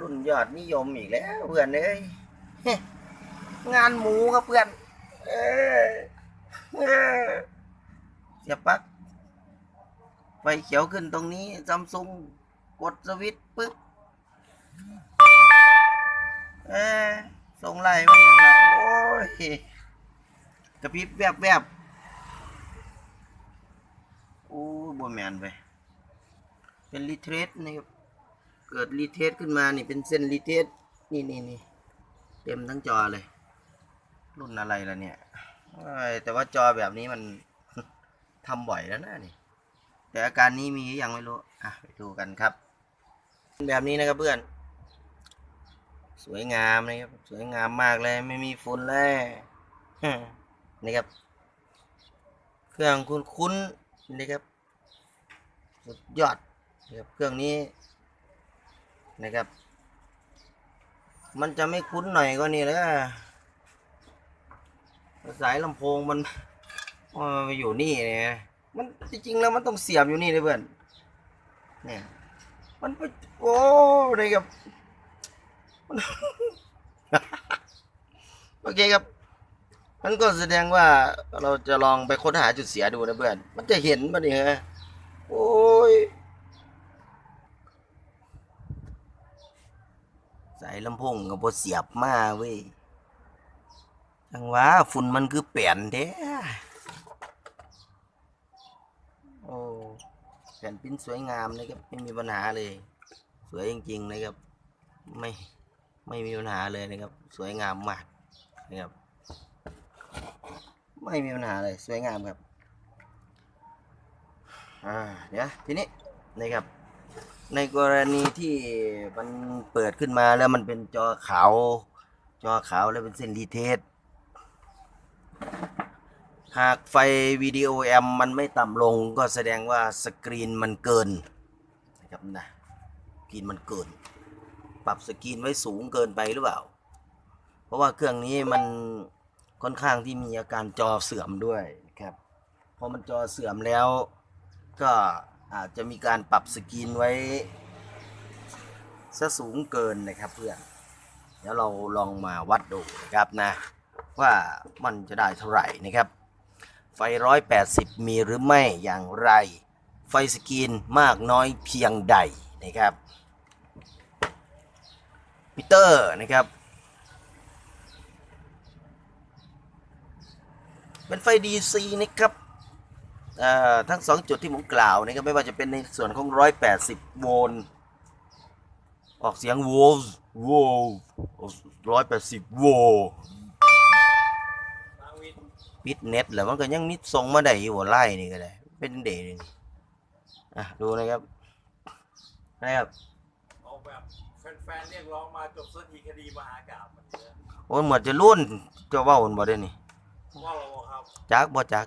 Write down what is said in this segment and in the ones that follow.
รุ่นยอดนิยมอีกแล้วเพื่อนเอ้ยงานหมูครับเพื่อนเออเสียบปลั๊กไฟเขียวขึ้นตรงนี้ซัมซุงกดสวิตช์ปึ๊บเออส่งไล่มาอย่างไรโอ้ยกระพริบแวบแวบโอ้บวแมนไปเป็นรีเทสนะครับ เกิดรีเทสขึ้นมานี่เป็นเส้นรีเทสนี่นี่นี่เต็มทั้งจอเลย รุ่นอะไรล่ะเนี่ยแต่ว่าจอแบบนี้มันทำบ่อยแล้วนะนี่ แต่อาการนี้มียังไม่รู้อะไปดูกันครับ แบบนี้นะครับเพื่อน สวยงามนะครับสวยงามมากเลยไม่มีฝุ่นเลยนี่ครับ เครื่องคุ้นคุ้นๆนะครับสุดยอดนะครับเครื่องนี้ นะครับ มันจะไม่คุ้นหน่อยก็นี่แหละสายลำโพงมันมาอยู่นี่เนี่ยมันจริงๆแล้วมันต้องเสียบอยู่นี่เลยเพื่อนเนี่ยมันไปโอ้นี่ครับโอเคครับมันก็แสดงว่าเราจะลองไปค้นหาจุดเสียดูนะเพื่อน มันจะเห็นมันนี่ฮะโอ้ย สาย ลำโพงกับบเสียบมาเว้ยจังวะฝุ่นมันคือเปลี่ยนเด้โอ้แผ่นปิ้นสวยงามนะครับไม่มีปัญหาเลย สวยจริงๆนะครับ ไม่ไม่มีปัญหาเลยนะครับ สวยงามมากนะครับ ไม่มีปัญหาเลยสวยงามครับอ่าเดี๋ยวทีนี้นะครับ ในกรณีที่มันเปิดขึ้นมาแล้วมันเป็นจอขาว จอขาวแล้วเป็นเส้นรีเทสหากไฟวิดีโอแอมมันไม่ต่ำลงก็แสดงว่าสกรีนมันเกินนะครับนะสกรีนมันเกิน ปรับสกรีนไว้สูงเกินไปหรือเปล่า เพราะว่าเครื่องนี้มันค่อนข้างที่มีอาการจอเสื่อมด้วยนะครับพอมันจอเสื่อมแล้วก็ อาจจะมีการปรับสกรีนไว้ซะสูงเกินนะครับเพื่อนเดี๋ยวเราลองมาวัดดูนะครับนะ ว่ามันจะได้เท่าไหร่นะครับ ไฟ 180 มีหรือไม่อย่างไร ไฟสกรีนมากน้อยเพียงใดนะครับมิเตอร์นะครับ เป็นไฟ DC นะครับ ทั้งสองจุดที่ผมกล่าวนะครับไม่ว่าจะเป็นในส่วนของ 180 โวลต์ออกเสียงโวลต์โวลต์180โวลต์ปิดเน็ตแล้วมันก็ยังมิดทรงมาได้อยู่หัวไล่นี่ก็ได้เป็นเดย์นี่อะดูนะครับนะครับเอาแบบแฟนๆเรียกร้องมาจบสักทีคดีมหากาบมันเยอะโอ้ยเหมือนจะรุ่นเจะว่าหุ่นบ่ได้นี่ว่าเราครับจักบ่จัก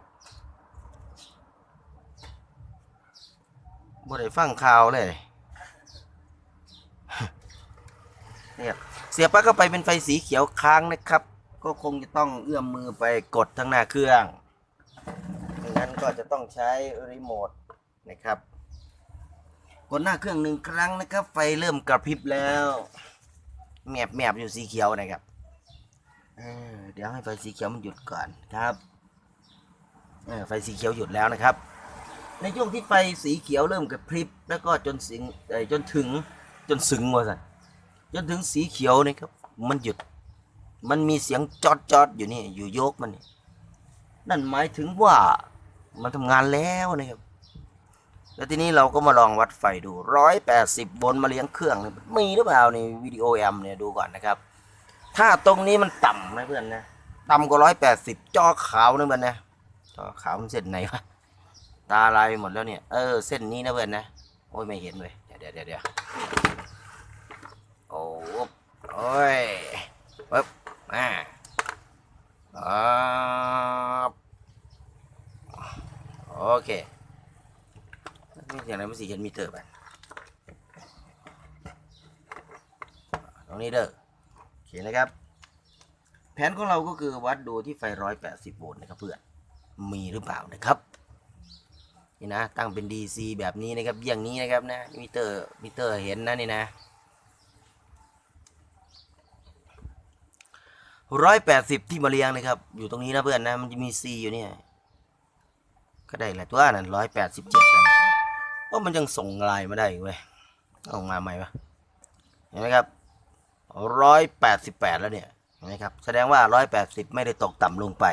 บ่ได้ฟังข่าวเลยเนี่ยเสียบปลั๊กเข้าไปเป็นไฟสีเขียวค้างนะครับ ก็คงจะต้องเอื้อมมือไปกดทั้งหน้าเครื่องดังนั้นก็จะต้องใช้รีโมทนะครับ กดหน้าเครื่องหนึ่งครั้งนะครับ ไฟเริ่มกระพริบแล้วแมบแมบอยู่สีเขียวนะครับเเดี๋ยวให้ไฟสีเขียวมันหยุดก่อนครับไฟสีเขียวหยุดแล้วนะครับ ในช่วงที่ไฟสีเขียวเริ่มกระพริบ แล้วก็จนสิงเอ่จนถึงจนสึงว่าสันจนถึงสีเขียวนะครับ มันหยุด มันมีเสียงจอดจอดอยู่นี่ อยู่โยกมันนี่นั่นหมายถึงว่ามันทำงานแล้วนะครับ แล้วทีนี้เราก็มาลองวัดไฟดูร้อยแปดสิบโวลต์มาเลี้ยงเครื่องเนี่ยมีหรือเปล่าในวิดีโอแอมเนี่ยดูก่อนนะครับ ถ้าตรงนี้มันต่ำนะเพื่อนนะ ต่ำกว่าร้อยแปดสิบจอขาวนะเพื่อนนะ จอขาวมันเส้นไหนวะ ตาลายไปหมดแล้วเนี่ย เออ เส้นนี้นะเพื่อนนะ โอ้ยไม่เห็นเลยเดี๋ยวเดี๋ยวเดี๋ยวโอ้โอ้ยปึ๊บมาอ่าโอเคนี่อย่างไรมันสีเห็นมีเตอร์ไปตรงนี้เด้อโอเคนะครับ แผนของเราก็คือวัดดูที่ไฟ180โวลต์นะครับเพื่อน มีหรือเปล่านะครับ นี่นะตั้งเป็น DC แบบนี้นะครับอย่างนี้นะครับนะมิเตอร์มิเตอร์เห็นนะนี่นะร้อยแปดสิบที่มาเรียงนะครับ อยู่ตรงนี้นะเพื่อนนะ มันจะมี C อยู่เนี่ย ก็ได้หลายตัวนั่นร้อยแปดสิบเจ็ดนะว่ามันยังส่งลายมาได้เว้ยเอามาใหม่ปะเห็นไหมครับร้อยแปดสิบแปดแล้วเนี่ยเห็นไหมครับ แสดงว่าร้อยแปดสิบไม่ได้ตกต่ำลงไป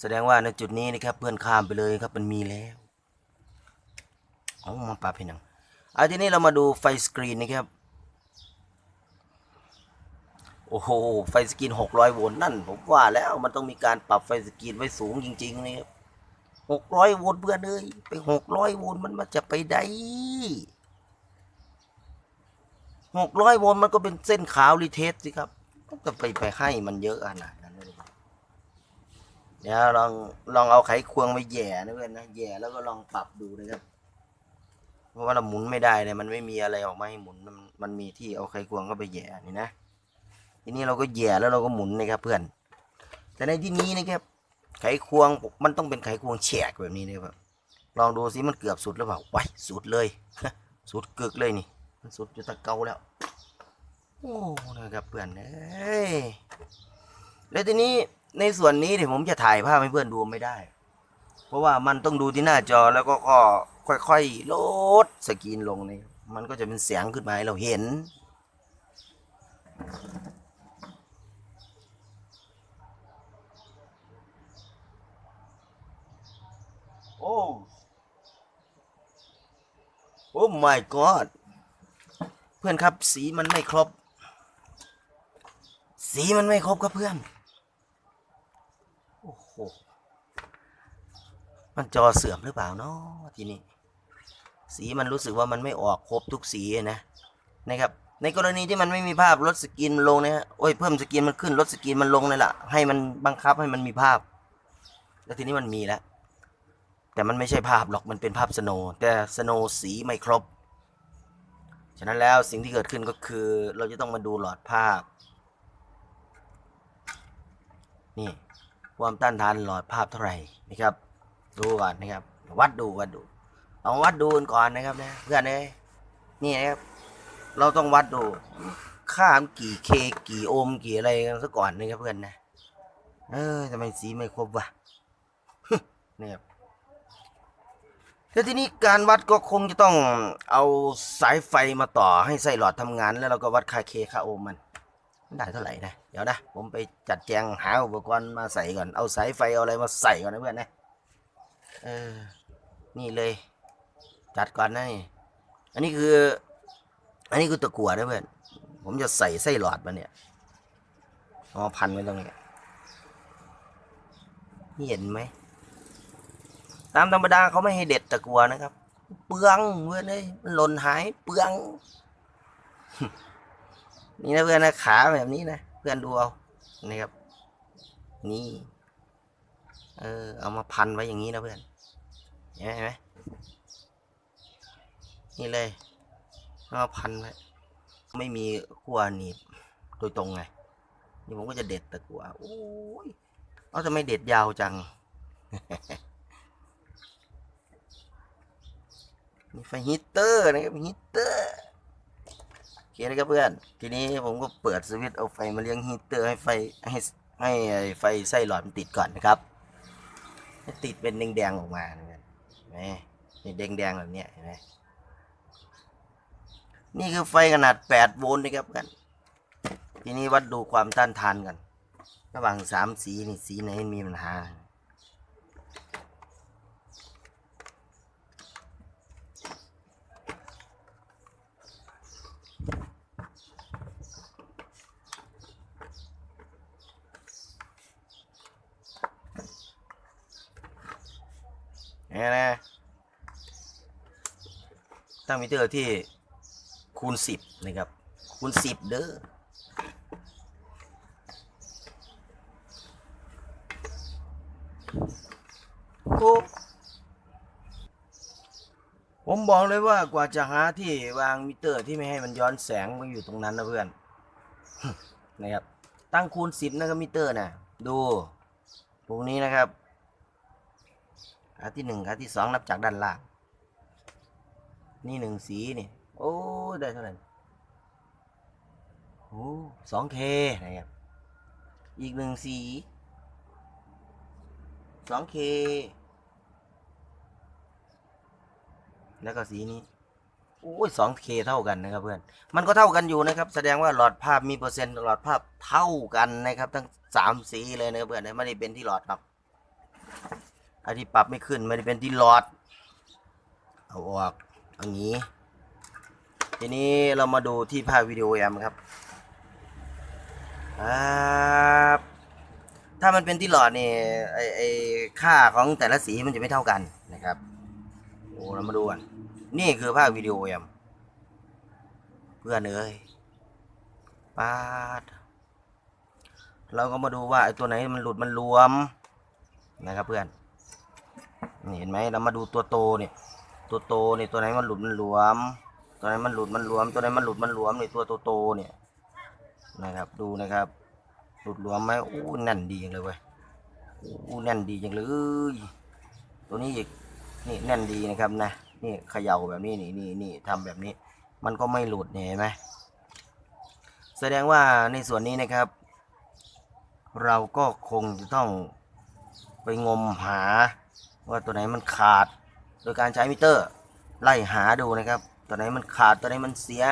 แสดงว่าในจุดนี้นะครับเพื่อนข้ามไปเลยครับมันมีแล้ว เอามาปรับให้หนังเอาทีนี้เรามาดูไฟสกรีนนะครับ โอ้โห ไฟสกรีนหกร้อยโวลต์นั่น ผมว่าแล้วมันต้องมีการปรับไฟสกรีนไว้สูงจริงๆนี่ครับหกร้อยโวลต์เพื่อนเอ้ยไปหกร้อยโวลต์มันมาจะไปได้หกร้อยโวลต์มันก็เป็นเส้นขาวรีเทสสิครับมันก็ไปไปให้มันเยอะขนาดนั้นเลยเดี๋ยวลองลองเอาไขควงไปแย่นะเพื่อนนะแย่แล้วก็ลองปรับดูนะครับ เพราะว่าเราหมุนไม่ได้เลยมันไม่มีอะไรออกมาให้หมุนมันมันมีที่เอาไขควงเข้าไปแย่นี่นะทีนี้เราก็แย่แล้วเราก็หมุนนะครับเพื่อน แต่ในที่นี้นะครับไขควงมันต้องเป็นไขควงแฉกแบบนี้นะครับลองดูสิมันเกือบสุดหรือเปล่าไว้ยสุดเลยสุดกึกเลยนี่มันสุดจะตะเกาแล้วโอ้นะครับเพื่อนเอ้ยแล้วทีนี้ในส่วนนี้เดี๋ยวผมจะถ่ายภาพให้เพื่อนดูไม่ได้ เพราะว่ามันต้องดูที่หน้าจอแล้วก็ก็ ค่อยๆลดสกรีนลงนี่มันก็จะเป็นเสียงขึ้นมาให้เราเห็น โอ้โอ้ my god เพื่อนครับสีมันไม่ครบ สีมันไม่ครบครับเพื่อน โอ้โหมันจอเสื่อมหรือเปล่าเนาะทีนี้ สีมันรู้สึกว่ามันไม่ออกครบทุกสีนะนะครับ ในกรณีที่มันไม่มีภาพลดสกรีนมันลงนะฮะโอ้ยเพิ่มสกรีนมันขึ้นลดสกรีนมันลงเลยล่ะให้มันบังคับให้มันมีภาพ แล้วทีนี้มันมีแล้วแต่มันไม่ใช่ภาพหรอกมันเป็นภาพสโนแต่สโนสีไม่ครบ ฉะนั้นแล้วสิ่งที่เกิดขึ้นก็คือเราจะต้องมาดูหลอดภาพ นี่ความต้านทานหลอดภาพเท่าไหร่นะครับ ดูก่อนนะครับ วัดดูวัดดู เอาวัดดูกันก่อนนะครับนะเพื่อนเอ้ยนี่นะครับ เราต้องวัดดูค่ามันกี่เคกี่โอห์มกี่อะไรกันซะก่อนนะครับเพื่อนนะ เออทำไมสีไม่ครบวะนี่ครับแล้วทีนี้การวัดก็คงจะต้องเอาสายไฟมาต่อให้ไส้หลอดทำงาน แล้วเราก็วัดค่าเคค่าโอห์มมันมันได้เท่าไหร่นะ เดี๋ยวนะ ผมไปจัดแจงหาอุปกรณ์มาใส่ก่อน เอาสายไฟเอาอะไรมาใส่ก่อนนะเพื่อนนะ เออ นี่เลย จัดก่อนนะนี่อันนี้คือ อันนี้คือตะกั่วนะเพื่อน ผมจะใส่ไส้หลอดมาเนี่ยเอามาพันไว้ตรงนี้นี่เห็นไหม ตามธรรมดาเขาไม่ให้เด็ดตะกัวนะครับ เปลืองเพื่อนเอ้ยมันหล่นหายเปลือง นี่นะเพื่อนนะขาแบบนี้นะเพื่อนดูเอานี่ครับ นี่ เออเอามาพันไว้อย่างนี้นะเพื่อนเห็นไหม นี่เลยเอาพันไว้ไม่มีขั้วหนีบโดยตรงไง นี่ผมก็จะเด็ดตะกัวโอ้ยเอาทำไมเด็ดยาวจัง มีไฟฮีเตอร์นะครับฮีเตอร์โอเคนะครับเพื่อน ทีนี้ผมก็เปิดสวิตช์เอาไฟมาเลี้ยงฮีเตอร์ให้ไฟให้ให้ไฟไส้หลอดมันติดก่อนนะครับให้ติดเป็นแดงๆออกมาเห็นไหมนี่แดงๆแบบนี้เห็นไหม นี่คือไฟขนาด 8 โวลต์นะครับเพื่อนทีนี้วัดดูความต้านทานกัน ระหว่างสามสีนี่สีไหนมีปัญหาเนี่ยนะตั้งมิเตอร์ที่ คูณสิบนะครับ คูณสิบเด้อโอ้ผมบอกเลยว่ากว่าจะหาที่วางมิเตอร์ที่ไม่ให้มันย้อนแสงมันอยู่ตรงนั้นนะเพื่อน นะครับ ตั้งคูณสิบนะครับมิเตอร์นะดูตรงนี้นะครับขาที่หนึ่งขาที่สองนับจากด้านล่าง นี่หนึ่งสีนี่ โอ้ได้เท่าไหร่โอ้สองเคนะครับอีกหนึ่งสี 2K แล้วก็สีนี้โอ้ย 2K เท่ากันนะครับเพื่อน มันก็เท่ากันอยู่นะครับ แสดงว่าหลอดภาพมีเปอร์เซ็นต์หลอดภาพเท่ากันนะครับ ทั้งสามสีเลยนะครับเพื่อนไม่ได้เป็นที่หลอดครับอันที่ปรับไม่ขึ้นไม่ได้เป็นที่หลอด เอาออกอย่างนี้ ทีนี้เรามาดูที่ภาพวิดีโอแอมครับครับถ้ามันเป็นที่หลอดนี่ไอไอค่าของแต่ละสีมันจะไม่เท่ากันนะครับโอ้เรามาดูกันนี่คือภาพวิดีโอแอมเพื่อนเอ้ยปาดเราก็มาดูว่าไอตัวไหนมันหลุดมันรวมนะครับเพื่อนนี่เห็นไหมเรามาดูตัวโตเนี่ยตัวโตเนี่ยตัวไหนมันหลุดมันหลวม ตัวไหนมันหลุดมันหลวม ตัวไหนมันหลุดมันหลวมเนี่ยตัวโตโตๆเนี่ยนะครับดูนะครับ หลุดหลวมไหมโอ้แน่นดีจังเลยเว้ยโอ้แน่นดีจังเลยตัวนี้อีกนี่แน่นดีนะครับนะนี่เขย่าแบบนี้นี่นี่นี่ทำแบบนี้ มันก็ไม่หลุดเนี่ยเห็นไหมแสดงว่าในส่วนนี้นะครับ เราก็คงจะต้องไปงมหาว่าตัวไหนมันขาด โดยการใช้มิเตอร์ ไล่หาดูนะครับ ตัวไหนมันขาดตัวไหนมันเสีย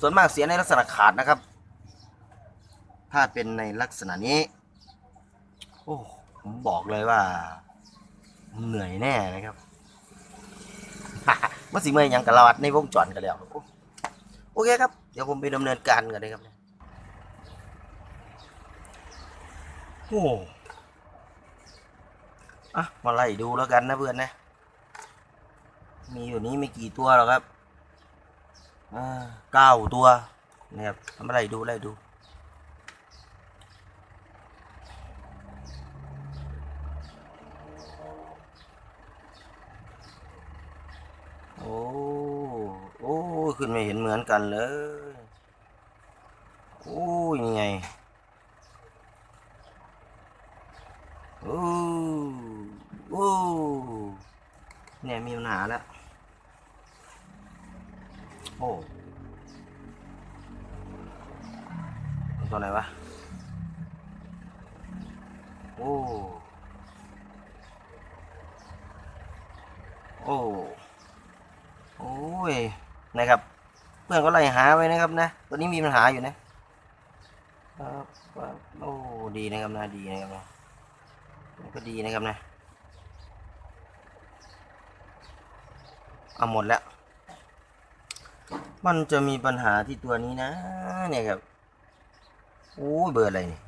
ส่วนมากเสียในลักษณะขาดนะครับ ถ้าเป็นในลักษณะนี้ โอ้ผมบอกเลยว่า เหนื่อยแน่นะครับเมื่อสิเมื่อยังกระลาดในวงจรกันแล้วโอ้โอเคครับ เดี๋ยวผมไปดำเนินการกันเลยครับโอ้อะมาไล่ดูแล้วกันนะเพื่อนนะ มีอยู่นี้ไม่กี่ตัวหรอกครับเก้าตัวนะครับทำอะไรดูอะไล่ดู โอ้โอ้ขึ้นไม่เห็นเหมือนกันเลย โอ้ยยังไงโอ้โอ้เนี่ยมีปัญหาแล้ว โอ้ตัวไหนวะ โอ้ โอ้ โอ้ย นะครับ เพื่อนก็ไล่หาไว้นะครับนะตัวนี้มีปัญหาอยู่นะครับโอ้ ดีนะครับนะ ดีนะครับนะก็ดีนะครับนะ เอาหมดแล้ว มันจะมีปัญหาที่ตัวนี้นะ เนี่ยครับโอ้เบอร์อะไรนี่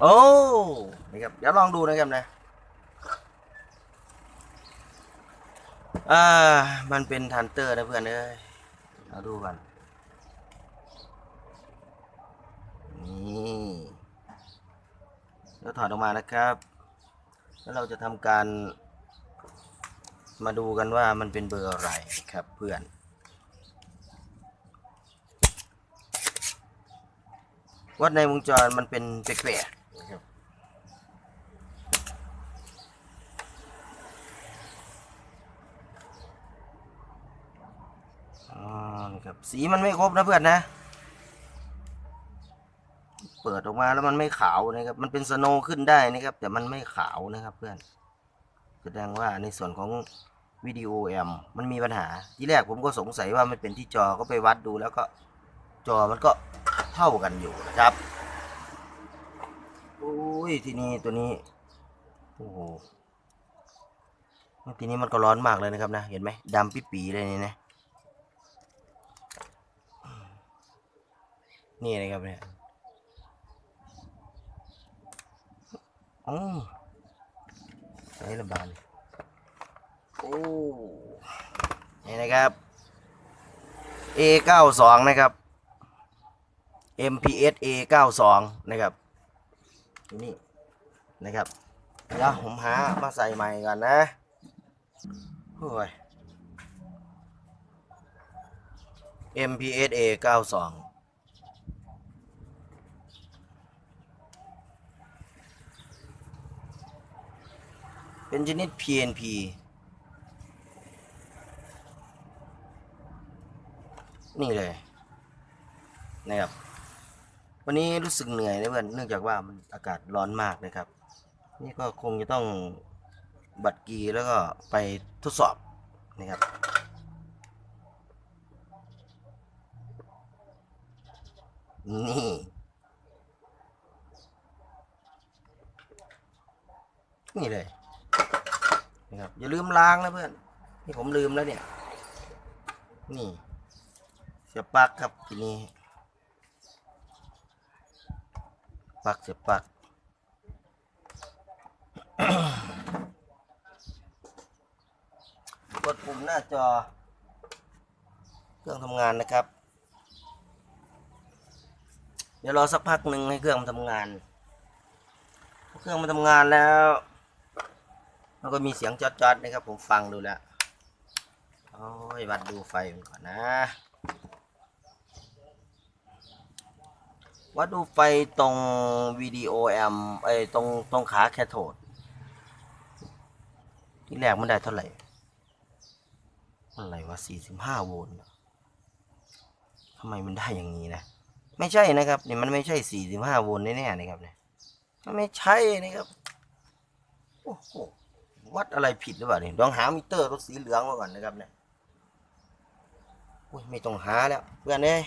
โอ้นี่ครับเดี๋ยวลองดูนะครับนะอ่ามันเป็นทันเตอร์นะเพื่อนเอ้ยเอาดูกันนี่แล้วถอดออกมานะครับ แล้วเราจะทำการ มาดูกันว่ามันเป็นเบอร์อะไรครับเพื่อน วัดในวงจรมันเป็นแปลกๆนะครับอ๋อนี่ครับสีมันไม่ครบนะเพื่อนนะ เปิดออกมาแล้วมันไม่ขาวนะครับ มันเป็นสโนขึ้นได้นะครับ แต่มันไม่ขาวนะครับเพื่อน แสดงว่าในส่วนของวิดีโอแอมมันมีปัญหา ที่แรกผมก็สงสัยว่ามันเป็นที่จอก็ไปวัดดูแล้วก็จอมันก็เท่ากันอยู่นะครับโอ้ยทีนี้ตัวนี้โอ้โหทีนี้มันก็ร้อนมากเลยนะครับนะ เห็นไหมดำปิดปีเลยนี่นะนี่นะครับเนี่ยอ๋อ นี่ระบาดโอ้นี่นะครับ A92 นะครับ MPS A92 นะครับนี่นะครับแล้วผมหามาใส่ใหม่ก่อนนะโอ้ย MPS A92 เป็นชนิด PNP นี่เลยนะครับ วันนี้รู้สึกเหนื่อยนะเพื่อนเนื่องจากว่ามันอากาศร้อนมากนะครับ นี่ก็คงจะต้องบัตรกีแล้วก็ไปทดสอบนะครับนี่นี่เลย นะครับ อย่าลืมล้างนะเพื่อนนี่ผมลืมแล้วเนี่ย นี่ เสียบปลั๊กครับทีนี้ปลั๊กเสียบปลั๊กกดปุ่มหน้าจอ เครื่องทำงานนะครับ เดี๋ยวรอสักพักหนึ่งให้เครื่องมันทำงาน เครื่องมันทำงานแล้ว มันก็มีเสียงจอดๆนะครับ ผมฟังดูแล้วโอ้ยวัดดูไฟมันก่อนนะ วัดดูไฟตรงวิดีโอแอมไอ้ยตรงตรงขาแคโทดที่แรกมันได้เท่าไหร่อะไรวะสี่สิบห้าโวลต์ทำไมมันได้อย่างนี้นะ ไม่ใช่นะครับนี่มันไม่ใช่สี่สิบห้าโวลต์แน่ๆนะครับเนี่ยมันไม่ใช่นะครับ โอ้โห วัดอะไรผิดหรือเปล่าเนี่ยลองหามิเตอร์รถสีเหลืองมาก่อนนะครับเนี่ยไม่ต้องหาแล้วเพื่อนเอ้ย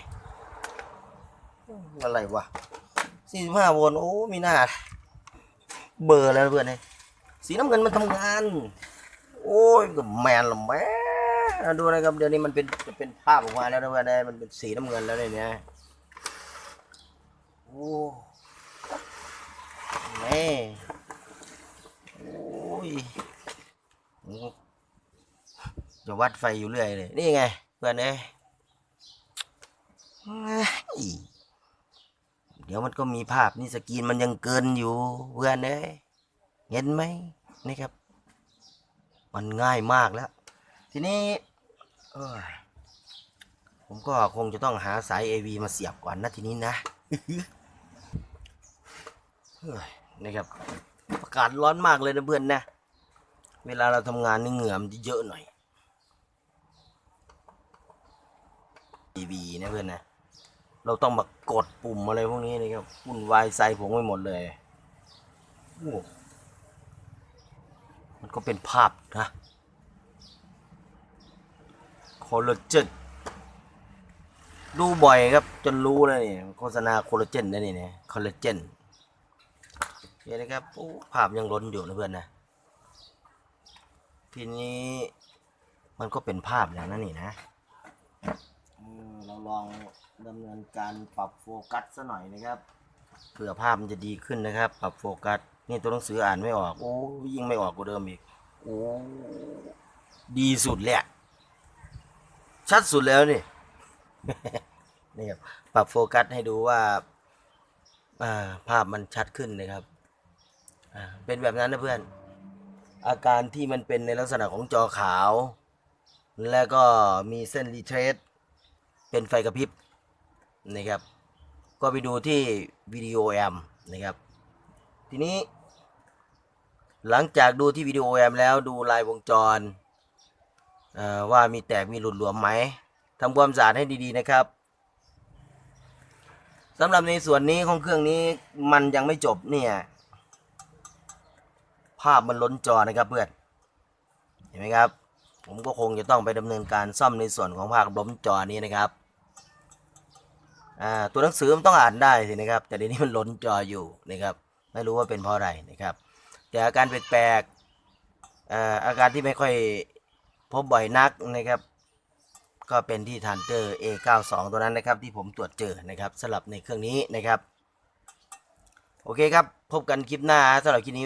อะไรวะสี่สิบห้าโวลต์โอ้มีหน้า เบอร์แล้วเพื่อนเอ้ยสีน้ำเงินมันทำงาน โอ้ยก็แมนละแม่ดูนะครับเดี๋ยวนี้มันเป็นเป็นภาพออกมาแล้วนะเพื่อนเอ้ยมันเป็นสีน้ำเงินแล้วเนี่ยโอ้แม่โอ้ย จะวัดไฟอยู่เรื่อยเลย นี่ไงเพื่อนเอ้ยเดี๋ยวมันก็มีภาพนี่สกรีนมันยังเกินอยู่เพื่อนเอ้ยเห็นไหมนี่ครับ มันง่ายมากแล้ว ทีนี้ผมก็คงจะต้องหาสาย AV มาเสียบก่อนนะทีนี้นะเฮ้ยนะครับอากาศร้อนมากเลยนะเพื่อนนะ เวลาเราทำงานนี่เหงื่อมันจะเยอะหน่อย AV นะเพื่อนนะ เราต้องมากดปุ่มอะไรพวกนี้นะครับวุ่นวายใส่ผมไปหมดเลยโอ้มันก็เป็นภาพนะคอลลาเจนดูบ่อยครับ จนรู้แล้วนี่โฆษณาคอลลาเจนนะนี่นะคอลลาเจนเห็นนะครับภาพยังล้นอยู่นะเพื่อนนะ ทีนี้มันก็เป็นภาพแล้วนะนี่นะอืมเราลองดำเนินการปรับโฟกัสซะหน่อยนะครับเผื่อภาพมันจะดีขึ้นนะครับ ปรับโฟกัสนี่ตัวหนังสืออ่านไม่ออก โอ้ยิ่งไม่ออกกว่าเดิมอีกโอ้ดีสุดเลยอะชัดสุดแล้วนี่นี่ครับปรับโฟกัสให้ดูว่าอ่าภาพมันชัดขึ้นนะครับอ่าเป็นแบบนั้นนะเพื่อน อาการที่มันเป็นในลักษณะของจอขาว แล้วก็มีเส้นรีเทรสเป็นไฟกระพริบนะครับ ก็ไปดูที่วิดีโอแอมนะครับ ทีนี้ หลังจากดูที่วิดีโอแอมแล้วดูลายวงจรว่ามีแตกมีหลุดหลวมไหมทำความสะอาดให้ดีๆนะครับสำหรับในส่วนนี้ของเครื่องนี้มันยังไม่จบเนี่ยาพมันล้นจอนะครับเพื่อนเห็นไหมครับ ผมก็คงจะต้องไปดำเนินการซ่อมในส่วนของภาคล้มจอนี้นะครับตัวหนังสือมันต้องอ่านได้สินะครับ แต่เดี๋ยวนี้มันล้นจออยู่นะครับ ไม่รู้ว่าเป็นเพราะอะไรนะครับ แต่อาการแปลกๆอาการที่ไม่ค่อยพบบ่อยนักนะครับ ก็เป็นที่ทานเตอร์ A92 ตัวนั้นนะครับ ที่ผมตรวจเจอนะครับสำหรับในเครื่องนี้นะครับ โอเคครับ พบกันคลิปหน้าสำหรับคลิปนี้